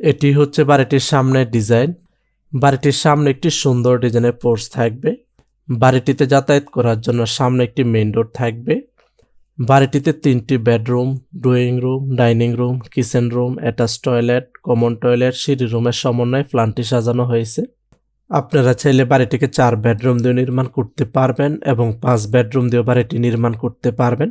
এটি হচ্ছে বাড়িটির সামনের ডিজাইন। বাড়িটির সামনে একটি সুন্দর ডিজাইনের পোর্চ থাকবে। বাড়িটিতে যাতায়াত করার জন্য সামনে একটি মেইন ডোর থাকবে। বাড়িটিতে তিনটি bedroom, drawing room, dining room, kitchen room, attach toilet, common toilet, সিঁড়ি রুমের সমন্বয়ে প্ল্যানটি সাজানো হয়েছে। আপনারা চাইলে বাড়িটিকে চার বেডরুম দিয়ে নির্মাণ করতে পারবেন এবং পাঁচ বেডরুম দিয়ে বাড়িটি নির্মাণ করতে পারবেন।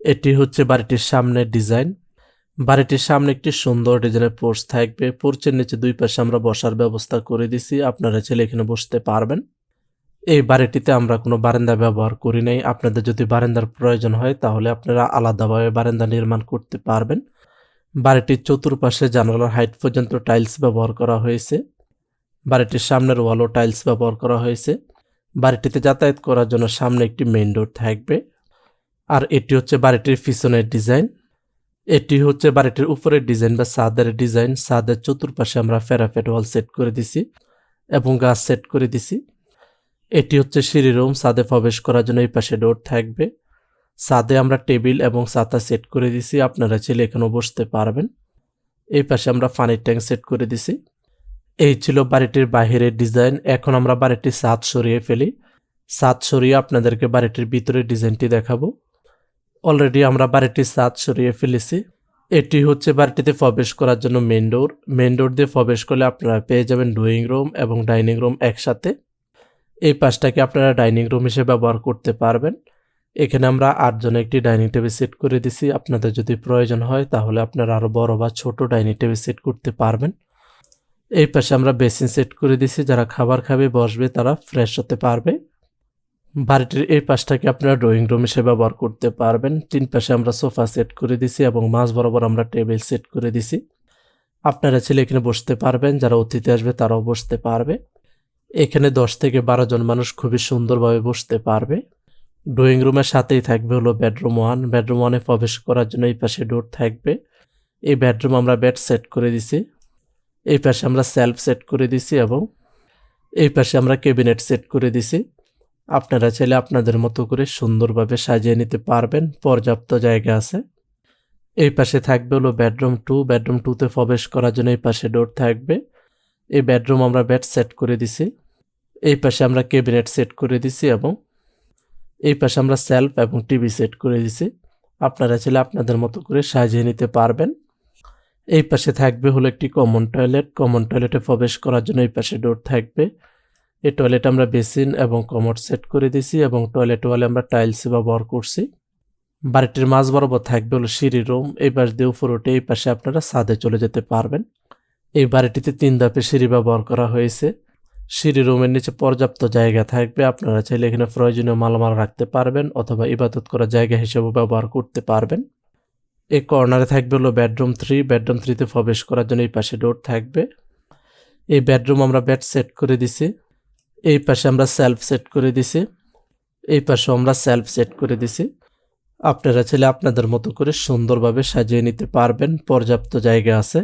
এটি হচ্ছে বাড়িটির সামনের ডিজাইন। বাড়িটির সামনে একটি সুন্দর ডিজাইনের পোর্চ থাকবে। পোর্চের নিচে দুই পাশে আমরা বসার ব্যবস্থা করে দিছি। আপনারা ছেলে এখানে বসতে পারবেন। এই বাড়িটিতে আমরা কোনো বারান্দা ব্যবহার করি নাই। আপনাদের যদি বারান্দার প্রয়োজন হয়, তাহলে আপনারা আলাদাভাবে বারান্দা নির্মাণ করতে পারবেন। বাড়িটির চতুর্পাশে জানালার হাইট পর্যন্ত টাইলস ব্যবহার করা হয়েছে। বাড়িটির সামনের ওয়ালও টাইলস ব্যবহার করা হয়েছে। বাড়িটিতে যাতায়াত করার জন্য সামনে একটি মেইন ডোর থাকবে। আর এটি হচ্ছে বাড়িটির পিছনের ডিজাইন। এটি হচ্ছে বাড়িটির উপরের ডিজাইন বা সাদের ডিজাইন। সাদের চতুর্পাশে আমরা ফেরাফেট ওয়াল সেট করে দিছি এবং গাছ সেট করে দিছি। এটি হচ্ছে সিঁড়ি রুম। সাদে প্রবেশ করার জন্য এই পাশে ডোর থাকবে। সাদে আমরা টেবিল এবং ছাতা সেট করে দিছি। আপনারা ছেলে এখানেও বসতে পারবেন। এই পাশে আমরা পানির ট্যাঙ্ক সেট করে দিছি। এই ছিল বাড়িটির বাহিরের ডিজাইন। এখন আমরা বাড়িটির ছাদ সরিয়ে ফেলি। ছাদ সরিয়ে আপনাদেরকে বাড়িটির ভিতরের ডিজাইনটি দেখাবো। অলরেডি আমরা বাড়িটির ছাদ সরিয়ে ফেলেছি। এটি হচ্ছে বাড়িটিতে প্রবেশ করার জন্য মেন ডোর মেন ডোর দিয়ে প্রবেশ করলে আপনারা পেয়ে যাবেন ড্রয়িং রুম এবং ডাইনিং রুম একসাথে। এই পাশটাকে আপনারা ডাইনিং রুম হিসেবে ব্যবহার করতে পারবেন। এখানে আমরা আটজনে একটি ডাইনিং টেবিল সেট করে দিছি। আপনাদের যদি প্রয়োজন হয় তাহলে আপনারা আরও বড় বা ছোট ডাইনিং টেবিল সেট করতে পারবেন। এই পাশে আমরা বেসিন সেট করে দিছি। যারা খাবার খাবে, বসবে, তারা ফ্রেশ হতে পারবে। বাড়িটির এই পাশটাকে আপনারা ড্রয়িং রুম হিসেবে ব্যবহার করতে পারবেন। তিন পাশে আমরা সোফা সেট করে দিছি এবং মাঝ বরাবর আমরা টেবিল সেট করে দিছি। আপনারা ছেলে এখানে বসতে পারবেন, যারা অতিথি আসবে তারাও বসতে পারবে। এখানে দশ থেকে বারো জন মানুষ খুবই সুন্দরভাবে বসতে পারবে। ড্রয়িং রুমের সাথেই থাকবে হলো বেডরুম ওয়ান বেডরুম ওয়ানে প্রবেশ করার জন্য এই পাশে ডোর থাকবে। এই বেডরুম আমরা বেড সেট করে দিছি। এই পাশে আমরা সেলফ সেট করে দিছি এবং এই পাশে আমরা ক্যাবিনেট সেট করে দিছি। আপনারা চাইলে আপনাদের মতো করে সুন্দরভাবে সাজিয়ে নিতে পারবেন। পর্যাপ্ত জায়গা আছে। এই পাশে থাকবে হলো বেডরুম টু বেডরুম টুতে প্রবেশ করার জন্য এই পাশে ডোর থাকবে। এই বেডরুম আমরা বেড সেট করে দিছি। এই পাশে আমরা ক্যাবিনেট সেট করে দিছি এবং এই পাশে আমরা সেলফ এবং টিভি সেট করে দিছি। আপনারা চাইলে আপনাদের মতো করে সাজিয়ে নিতে পারবেন। এই পাশে থাকবে হলো একটি কমন টয়লেট কমন টয়লেটে প্রবেশ করার জন্য এই পাশে ডোর থাকবে। এই টয়লেট আমরা বেসিন এবং কমোড সেট করে দিছি এবং টয়লেট ওয়ালে আমরা টাইলস ব্যবহার করছি। বাড়িটির মাঝ বরাবর থাকবে হলো সিঁড়ি রুম, এই পাশ দিয়ে উপর উঠে এই পাশে আপনারা ছাদে চলে যেতে পারবেন। এই বাড়িটিতে তিন ধাপে সিঁড়ি ব্যবহার করা হয়েছে। সিঁড়ি রুমের নিচে পর্যাপ্ত জায়গা থাকবে, আপনারা চাইলে এখানে প্রয়োজনীয় মালামাল রাখতে পারবেন অথবা ইবাদত করার জায়গা হিসেবে ব্যবহার করতে পারবেন। এই কর্নারে থাকবে হলো বেডরুম থ্রি বেডরুম থ্রিতে প্রবেশ করার জন্য এই পাশে ডোর থাকবে। এই বেডরুম আমরা বেড সেট করে দিছি। এই পাশে আমরা সেলফ সেট করে দিছি। এই পাশে আমরা সেলফ সেট করে দিছি। আপনারা চাইলে আপনাদের মতো করে সুন্দরভাবে সাজিয়ে নিতে পারবেন। পর্যাপ্ত জায়গা আছে।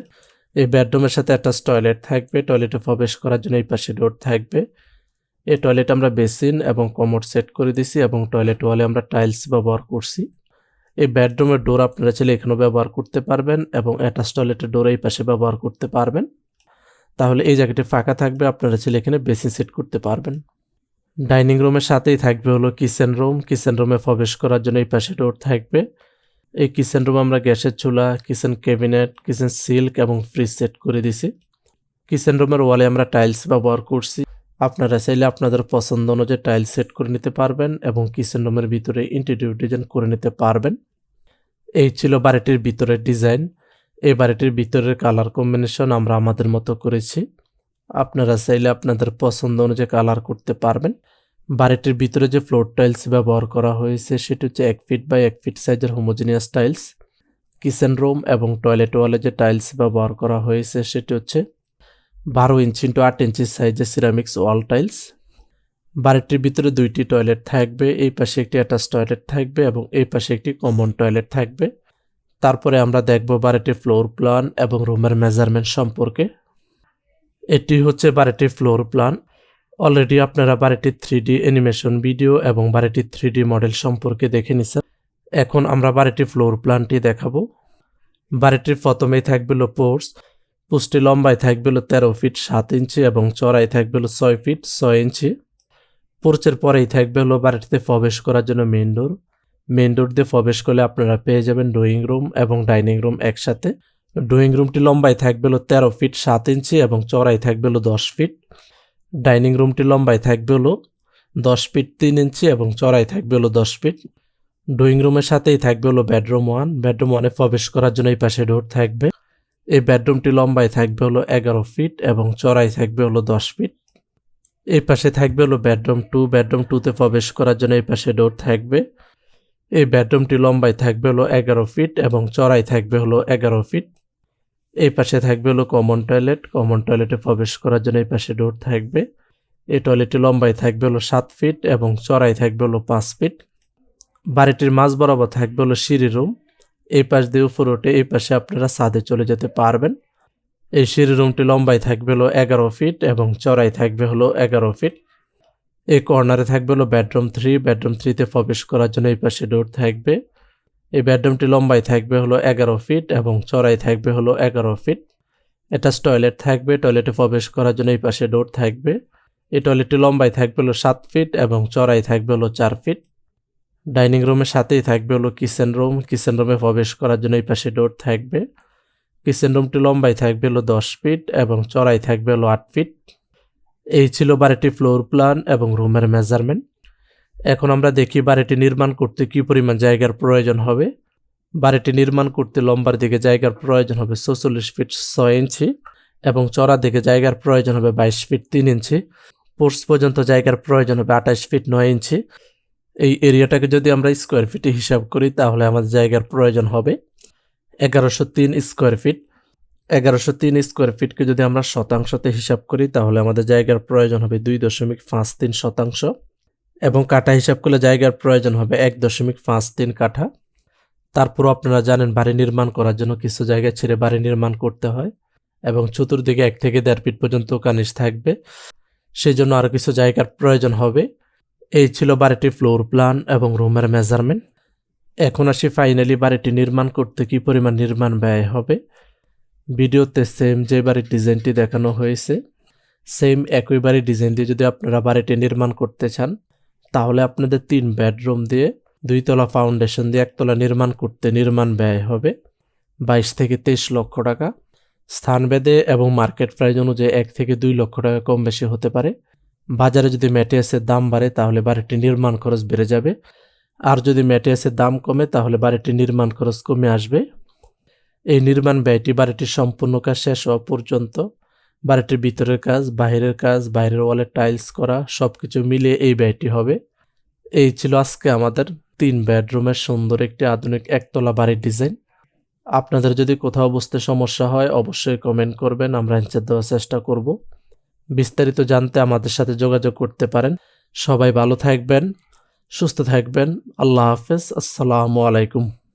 এই বেডরুমের সাথে একটা টয়লেট থাকবে। টয়লেটে প্রবেশ করার জন্য এই পাশে ডোর থাকবে। এই টয়লেট আমরা বেসিন এবং কমোড সেট করে দিছি এবং টয়লেট ওয়ালে আমরা টাইলস ব্যবহার করছি। এই বেডরুমের ডোর আপনারা চাইলে এখানেও ব্যবহার করতে পারবেন এবং অ্যাটাচ টয়লেটের ডোর এই পাশে ব্যবহার করতে পারবেন। তাহলে এই জায়গাটি ফাঁকা থাকবে, আপনারা চাইলে এখানে বেসিন সেট করতে পারবেন। ডাইনিং রুমের সাথেই থাকবে হলো কিচেন রুম। কিচেন রুমে প্রবেশ করার জন্য এই পাশে ডোর থাকবে। এই কিচেন রুম আমরা গ্যাসের চুলা, কিচেন ক্যাবিনেট, কিচেন সিল্ক এবং ফ্রিজ সেট করে দিছি কিচেন রুমের ওয়ালে আমরা টাইলস ব্যবহার করছি। আপনারা চাইলে আপনাদের পছন্দ অনুযায়ী টাইলস সেট করে নিতে পারবেন এবং কিচেন রুমের ভিতরে ইন্টেরিয়র ডিজাইন করে নিতে পারবেন। এই ছিল বাড়িটির ভিতরের ডিজাইন এই বাড়িটির ভিতরের কালার কম্বিনেশন আমরা আমাদের মতো করেছি। আপনারা চাইলে আপনাদের পছন্দ অনুযায়ী কালার করতে পারবেন। বাড়িটির ভিতরে যে ফ্লোর টাইলস ব্যবহার করা হয়েছে, সেটি হচ্ছে এক ফিট বাই এক ফিট সাইজের হোমোজিনিয়াস টাইলস কিচেন রুম এবং টয়লেট ওয়ালে যে টাইলস ব্যবহার করা হয়েছে, সেটি হচ্ছে বারো ইঞ্চি ইন্টু আট ইঞ্চি সাইজের সিরামিক্স ওয়াল টাইলস বাড়িটির ভিতরে দুইটি টয়লেট থাকবে, এই পাশে একটি অ্যাটাচ টয়লেট থাকবে এবং এই পাশে একটি কমন টয়লেট থাকবে। তারপরে আমরা দেখব বাড়িটির ফ্লোর প্ল্যান এবং রুমের মেজারমেন্ট সম্পর্কে। এটি হচ্ছে বাড়িটির ফ্লোর প্ল্যান অলরেডি আপনারা বাড়িটির থ্রি ডি অ্যানিমেশন ভিডিও এবং বাড়িটির থ্রি ডি মডেল সম্পর্কে দেখে নিছেন। এখন আমরা বাড়িটির ফ্লোর প্ল্যানটি দেখাবো। বাড়িটির প্রথমেই থাকবে পোর্স পোস্টটি লম্বায় থাকবে তেরো ফিট সাত ইঞ্চি এবং চড়াই থাকবে ছয় ফিট ছয় ইঞ্চি। পোর্চের পরেই থাকবে হলো বাড়িটিতে প্রবেশ করার জন্য মেন ডোর মেন ডোর দিয়ে প্রবেশ করলে আপনারা পেয়ে যাবেন ড্রয়িং রুম এবং ডাইনিং রুম একসাথে। ড্রয়িং রুমটি লম্বায় থাকবে হলো তেরো ফিট সাত ইঞ্চি এবং চড়াই থাকবে হলো দশ ফিট ডাইনিং রুমটি লম্বায় থাকবে হলো দশ ফিট তিন ইঞ্চি এবং চড়াই থাকবে হলো দশ ফিট ড্রয়িং রুমের সাথেই থাকবে হলো বেডরুম ওয়ান বেডরুম ওয়ানে প্রবেশ করার জন্য এই পাশে ডোর থাকবে। এই বেডরুমটি লম্বায় থাকবে হলো এগারো ফিট এবং চড়াই থাকবে হলো দশ ফিট এই পাশে থাকবে হলো বেডরুম টু বেডরুম টুতে প্রবেশ করার জন্য এই পাশে ডোর থাকবে। এই বেডরুমটি লম্বায় থাকবে হলো এগারো ফিট এবং চড়াই থাকবে হলো এগারো ফিট। এই পাশে থাকবে হলো কমন টয়লেট কমন টয়লেটে প্রবেশ করার জন্য এই পাশে ডোর থাকবে। এই টয়লেটটি লম্বায় থাকবে হলো সাত ফিট এবং চড়াই থাকবে হলো পাঁচ ফিট। বাড়িটির মাঝ বরাবর থাকবে হলো সিঁড়ি রুম। এই পাশ দিয়ে উপর ওঠে এই পাশে আপনারা ছাদে চলে যেতে পারবেন। এই সিঁড়ি রুমটি লম্বায় থাকবে হলো এগারো ফিট এবং চড়াই থাকবে হলো এগারো ফিট। এই কর্নারে থাকবে হলো বেডরুম থ্রি বেডরুম থ্রিতে প্রবেশ করার জন্য এই পাশে ডোর থাকবে। এই বেডরুমটি লম্বায় থাকবে হলো এগারো ফিট এবং চড়াই থাকবে হলো এগারো ফিট অ্যাটাচ টয়লেট থাকবে টয়লেটে প্রবেশ করার জন্য এই পাশে ডোর থাকবে। এই টয়লেটটি লম্বায় থাকবে হলো সাত ফিট এবং চড়াই থাকবে হলো চার ফিট ডাইনিং রুমের সাথেই থাকবে হলো কিচেন রুম কিচেন রুমে প্রবেশ করার জন্য এই পাশে ডোর থাকবে। কিচেন রুমটি লম্বায় থাকবে হলো দশ ফিট এবং চড়াই থাকবে হলো আট ফিট এই ছিল বাড়িটি ফ্লোর প্ল্যান এবং রুমের মেজারমেন্ট এখন আমরা দেখি বাড়িটি নির্মাণ করতে কী পরিমাণ জায়গার প্রয়োজন হবে। বাড়িটি নির্মাণ করতে লম্বার দিকে জায়গার প্রয়োজন হবে চৌচল্লিশ ফিট ছয় ইঞ্চি এবং চড়া দিকে জায়গার প্রয়োজন হবে বাইশ ফিট তিন ইঞ্চি। পোর্স পর্যন্ত জায়গার প্রয়োজন হবে আঠাশ ফিট নয় ইঞ্চি। এই এরিয়াটাকে যদি আমরা স্কোয়ার ফিটে হিসাব করি, তাহলে আমাদের জায়গার প্রয়োজন হবে এগারোশো তিন স্কোয়ার ফিট এগারোশো তিন স্কোয়ার ফিটকে যদি আমরা শতাংশতে হিসাব করি, তাহলে আমাদের জায়গার প্রয়োজন হবে দুই দশমিক পাঁচ তিন শতাংশ এবং কাঠা হিসাব করলে জায়গার প্রয়োজন হবে এক দশমিক পাঁচ তিন কাঠা। তারপরও আপনারা জানেন বাড়ি নির্মাণ করার জন্য কিছু জায়গা ছেড়ে বাড়ি নির্মাণ করতে হয় এবং চতুর্দিকে এক থেকে দেড় ফিট পর্যন্ত কানিস থাকবে। সেই জন্য আরও কিছু জায়গার প্রয়োজন হবে। এই ছিল বাড়িটির ফ্লোর প্ল্যান এবং রুমের মেজারমেন্ট এখন আসি ফাইনালি বাড়িটি নির্মাণ করতে কি পরিমাণ নির্মাণ ব্যয় হবে। ভিডিওতে সেম যে বাড়ির ডিজাইনটি দেখানো হয়েছে সেম একই বাড়ির ডিজাইন দিয়ে যদি আপনারা বাড়িটি নির্মাণ করতে চান, তাহলে আপনাদের তিন বেডরুম দিয়ে দুইতলা ফাউন্ডেশন দিয়ে একতলা নির্মাণ করতে নির্মাণ ব্যয় হবে বাইশ থেকে তেইশ লক্ষ টাকা। স্থান স্থানভেদে এবং মার্কেট প্রাইস অনুযায়ী এক থেকে দুই লক্ষ টাকা কম বেশি হতে পারে। বাজারে যদি ম্যাটিয়াসের দাম বাড়ে, তাহলে বাড়িটি নির্মাণ খরচ বেড়ে যাবে। আর যদি ম্যাটিয়াসের দাম কমে, তাহলে বাড়িটি নির্মাণ খরচ কমে আসবে। এই নির্মাণ ব্যয়টি বাড়িটির সম্পূর্ণ কাজ শেষ হওয়া পর্যন্ত। বাড়িটির ভিতরের কাজ, বাইরের কাজ, বাইরের ওয়ালে টাইলস করা সব কিছু মিলিয়ে এই ব্যয়টি হবে। এই ছিল আজকে আমাদের তিন বেডরুমের সুন্দর একটি আধুনিক একতলা বাড়ির ডিজাইন। আপনাদের যদি কোথাও বুঝতে সমস্যা হয়, অবশ্যই কমেন্ট করবেন, আমরা অ্যান্সার দেওয়ার চেষ্টা করব। বিস্তারিত জানতে আমাদের সাথে যোগাযোগ করতে পারেন। সবাই ভালো থাকবেন, সুস্থ থাকবেন। আল্লাহ হাফেজ, আসসালামু আলাইকুম।